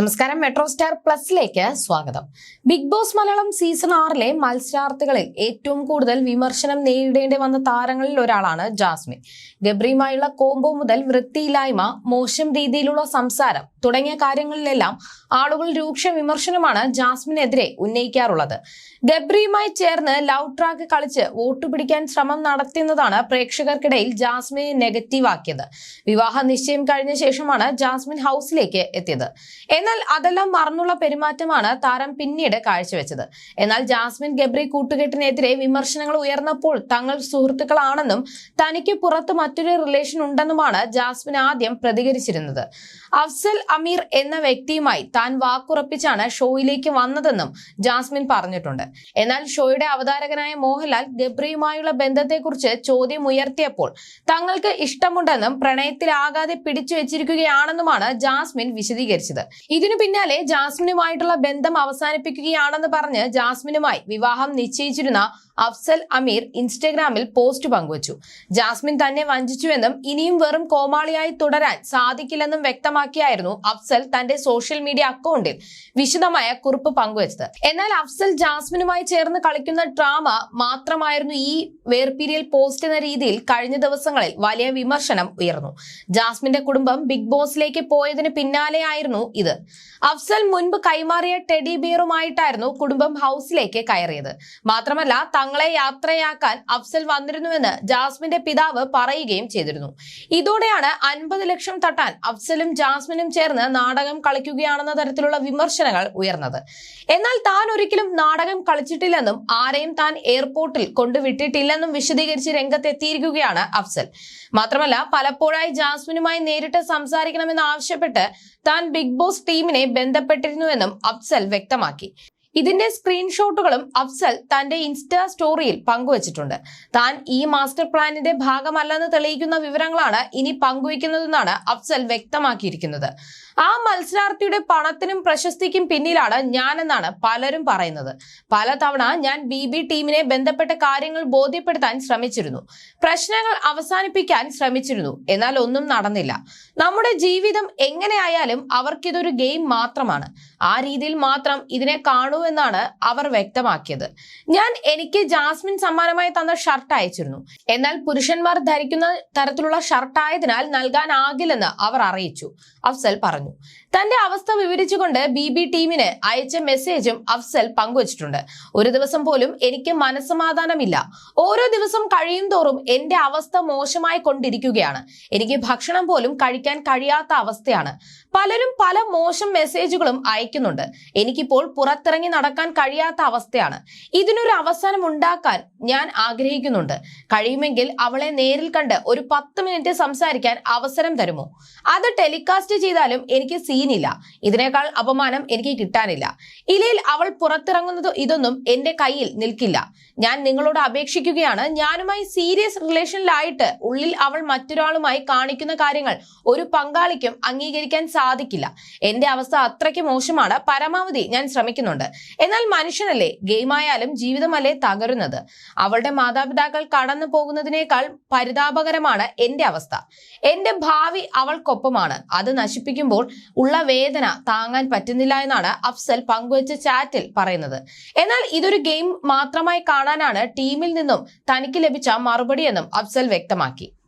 നമസ്കാരം. Metro star പ്ലസിലേക്ക് സ്വാഗതം. Big boss Malayalam season ആറിലെ മത്സരാർത്ഥികളിൽ ഏറ്റവും കൂടുതൽ വിമർശനം നേരിടേണ്ടി വന്ന താരങ്ങളിൽ ഒരാളാണ് ജാസ്മിൻ. ഗബ്രിയുമായുള്ള കോംബോ മുതൽ വൃത്തിയില്ലായ്മ മോശം രീതിയിലുള്ള സംസാരം തുടങ്ങിയ കാര്യങ്ങളിലെല്ലാം ആളുകൾ രൂക്ഷ വിമർശനമാണ് ജാസ്മിനെതിരെ ഉന്നയിക്കാറുള്ളത്. ഗബ്രിയുമായി ചേർന്ന് ലവ് ട്രാക്ക് കളിച്ച് വോട്ട് പിടിക്കാൻ ശ്രമം നടത്തുന്നതാണ് പ്രേക്ഷകർക്കിടയിൽ ജാസ്മിനെ നെഗറ്റീവാക്കിയത് വിവാഹ നിശ്ചയം കഴിഞ്ഞ ശേഷമാണ് ജാസ്മിൻ ഹൗസിലേക്ക് എത്തിയത്. എന്നാൽ അതെല്ലാം മറന്നുള്ള പെരുമാറ്റമാണ് താരം പിന്നീട് കാഴ്ചവെച്ചത്. എന്നാൽ ജാസ്മിൻ ഗബ്രി കൂട്ടുകെട്ടിനെതിരെ വിമർശനങ്ങൾ ഉയർന്നപ്പോൾ തങ്ങൾ സുഹൃത്തുക്കളാണെന്നും തനിക്ക് പുറത്ത് മറ്റൊരു റിലേഷൻ ഉണ്ടെന്നുമാണ് ജാസ്മിൻ ആദ്യം പ്രതികരിച്ചിരുന്നത്. അഫ്സൽ അമീർ എന്ന വ്യക്തിയുമായി താൻ വാക്കുറപ്പിച്ചാണ് ഷോയിലേക്ക് വന്നതെന്നും ജാസ്മിൻ പറഞ്ഞിട്ടുണ്ട്. എന്നാൽ ഷോയുടെ അവതാരകനായ മോഹൻലാൽ ഗബ്രിയുമായുള്ള ബന്ധത്തെക്കുറിച്ച് ചോദ്യം ഉയർത്തിയപ്പോൾ തങ്ങൾക്ക് ഇഷ്ടമുണ്ടെന്നും പ്രണയത്തിലാകാതെ പിടിച്ചു വെച്ചിരിക്കുകയാണെന്നുമാണ് ജാസ്മിൻ വിശദീകരിച്ചത്. ഇതിനു പിന്നാലെ ജാസ്മിനുമായിട്ടുള്ള ബന്ധം അവസാനിപ്പിക്കുകയാണെന്ന് പറഞ്ഞ് ജാസ്മിനുമായി വിവാഹം നിശ്ചയിച്ചിരുന്ന അഫ്സൽ അമീർ ഇൻസ്റ്റഗ്രാമിൽ പോസ്റ്റ് പങ്കുവച്ചു. ജാസ്മിൻ തന്നെ വഞ്ചിച്ചുവെന്നും ഇനിയും വെറും കോമാളിയായി തുടരാൻ സാധിക്കില്ലെന്നും വ്യക്തമാക്കിയായിരുന്നു അഫ്സൽ തന്റെ സോഷ്യൽ മീഡിയ അക്കൗണ്ടിൽ വിശദമായ കുറിപ്പ് പങ്കുവച്ചത്. എന്നാൽ അഫ്സൽ ജാസ്മിനുമായി ചേർന്ന് കളിക്കുന്ന ഡ്രാമ മാത്രമായിരുന്നു ഈ വേർപിരിയൽ പോസ്റ്റ് എന്ന രീതിയിൽ കഴിഞ്ഞ ദിവസങ്ങളിൽ വലിയ വിമർശനം ഉയർന്നു. ജാസ്മിന്റെ കുടുംബം ബിഗ് ബോസിലേക്ക് പോയതിന് പിന്നാലെയായിരുന്നു ഇത്. അഫ്സൽ മുൻപ് കൈമാറിയ ടെഡി ബിയറുമായിട്ടായിരുന്നു കുടുംബം ഹൗസിലേക്ക് കയറിയത്. മാത്രമല്ല തങ്ങളെ യാത്രയാക്കാൻ അഫ്സൽ വന്നിരുന്നുവെന്ന് ജാസ്മിന്റെ പിതാവ് പറയുകയും ചെയ്തിരുന്നു. ഇതോടെയാണ് അൻപത് ലക്ഷം തട്ടാൻ അഫ്സലും ജാസ്മിനും ചേർന്ന് നാടകം കളിക്കുകയാണെന്ന തരത്തിലുള്ള വിമർശനങ്ങൾ ഉയർന്നത്. എന്നാൽ താൻ ഒരിക്കലും നാടകം കളിച്ചിട്ടില്ലെന്നും ആരെയും താൻ എയർപോർട്ടിൽ കൊണ്ടുവിട്ടിട്ടില്ലെന്നും വിശദീകരിച്ച് രംഗത്തെത്തിയിരിക്കുകയാണ് അഫ്സൽ. മാത്രമല്ല പലപ്പോഴായി ജാസ്മിനുമായി നേരിട്ട് സംസാരിക്കണമെന്ന് ആവശ്യപ്പെട്ട് താൻ ബിഗ് ബോസ് ടീമിനെ ബന്ധപ്പെട്ടിരുന്നുവെന്നും അഫ്സൽ വ്യക്തമാക്കി. ഇതിന്റെ സ്ക്രീൻഷോട്ടുകളും അഫ്സൽ തന്റെ ഇൻസ്റ്റാ സ്റ്റോറിയിൽ പങ്കുവച്ചിട്ടുണ്ട്. താൻ ഈ മാസ്റ്റർ പ്ലാനിന്റെ ഭാഗമല്ലെന്ന് തെളിയിക്കുന്ന വിവരങ്ങളാണ് ഇനി പങ്കുവയ്ക്കുന്നതെന്നാണ് അഫ്സൽ വ്യക്തമാക്കിയിരിക്കുന്നത്. ആ മത്സരാർത്ഥിയുടെ പണത്തിനും പ്രശസ്തിക്കും പിന്നിലാണ് ഞാനെന്നാണ് പലരും പറയുന്നത്. പലതവണ ഞാൻ ബി ബി ടീമിനെ ബന്ധപ്പെട്ട കാര്യങ്ങൾ ബോധ്യപ്പെടുത്താൻ ശ്രമിച്ചിരുന്നു. പ്രശ്നങ്ങൾ അവസാനിപ്പിക്കാൻ ശ്രമിച്ചിരുന്നു. എന്നാൽ ഒന്നും നടന്നില്ല. നമ്മുടെ ജീവിതം എങ്ങനെയായാലും അവർക്കിതൊരു ഗെയിം മാത്രമാണ്. ആ രീതിയിൽ മാത്രം ഇതിനെ കാണൂ എന്നാണ് അവർ വ്യക്തമാക്കിയത്. ഞാൻ എനിക്ക് ജാസ്മിൻ സമ്മാനമായി തന്ന ഷർട്ട് അയച്ചിരുന്നു. എന്നാൽ പുരുഷന്മാർ ധരിക്കുന്ന തരത്തിലുള്ള ഷർട്ട് ആയതിനാൽ നൽകാനാകില്ലെന്ന് അവർ അറിയിച്ചു അഫ്സൽ പറഞ്ഞു. തന്റെ അവസ്ഥ വിവരിച്ചുകൊണ്ട് ബി ബി ടീമിന് അയച്ച മെസ്സേജും അഫ്സൽ പങ്കുവച്ചിട്ടുണ്ട്. ഒരു ദിവസം പോലും എനിക്ക് മനസ്സമാധാനമില്ല. ഓരോ ദിവസം കഴിയും തോറും എന്റെ അവസ്ഥ മോശമായി കൊണ്ടിരിക്കുകയാണ്. എനിക്ക് ഭക്ഷണം പോലും കഴിക്കാൻ കഴിയാത്ത അവസ്ഥയാണ്. പലരും പല മോശം മെസ്സേജുകളും അയക്കുന്നുണ്ട്. എനിക്കിപ്പോൾ പുറത്തിറങ്ങി നടക്കാൻ കഴിയാത്ത അവസ്ഥയാണ്. ഇതിനൊരു അവസാനം ഉണ്ടാക്കാൻ ഞാൻ ആഗ്രഹിക്കുന്നുണ്ട്. കഴിയുമെങ്കിൽ അവളെ നേരിൽ കണ്ട് ഒരു പത്ത് മിനിറ്റ് സംസാരിക്കാൻ അവസരം തരുമോ? അത് ടെലികാസ്റ്റ് ചെയ്താലും എനിക്ക് സീനില്ല. ഇതിനേക്കാൾ അപമാനം എനിക്ക് കിട്ടാനില്ല. ഇലയിൽ അവൾ പുറത്തിറങ്ങുന്നത് ഇതൊന്നും എന്റെ കയ്യിൽ നിൽക്കില്ല. ഞാൻ നിങ്ങളോട് അപേക്ഷിക്കുകയാണ്. ഞാനുമായി സീരിയസ് റിലേഷനിലായിട്ട് ഉള്ളിൽ അവൾ മറ്റൊരാളുമായി കാണിക്കുന്ന കാര്യങ്ങൾ ഒരു പങ്കാളിക്കും അംഗീകരിക്കാൻ സാധിക്കില്ല. എന്റെ അവസ്ഥ അത്രയ്ക്ക് മോശമാണ്. പരമാവധി ഞാൻ ശ്രമിക്കുന്നുണ്ട്. എന്നാൽ മനുഷ്യനല്ലേ ഗെയിമായാലും ജീവിതമല്ലേ തകരുന്നത്? അവളുടെ മാതാപിതാക്കൾ കടന്നു പോകുന്നതിനേക്കാൾ പരിതാപകരമാണ് എന്റെ അവസ്ഥ. എന്റെ ഭാവി അവൾക്കൊപ്പമാണ്. അത് നശിപ്പിക്കുമ്പോൾ ഉള്ള വേദന താങ്ങാൻ പറ്റുന്നില്ല എന്നാണ് അഫ്സൽ പങ്കുവച്ച ചാറ്റിൽ പറയുന്നത്. എന്നാൽ ഇതൊരു ഗെയിം മാത്രമായി കാണാനാണ് ടീമിൽ നിന്നും തനിക്ക് ലഭിച്ച മറുപടിയെന്നും അഫ്സൽ വ്യക്തമാക്കി.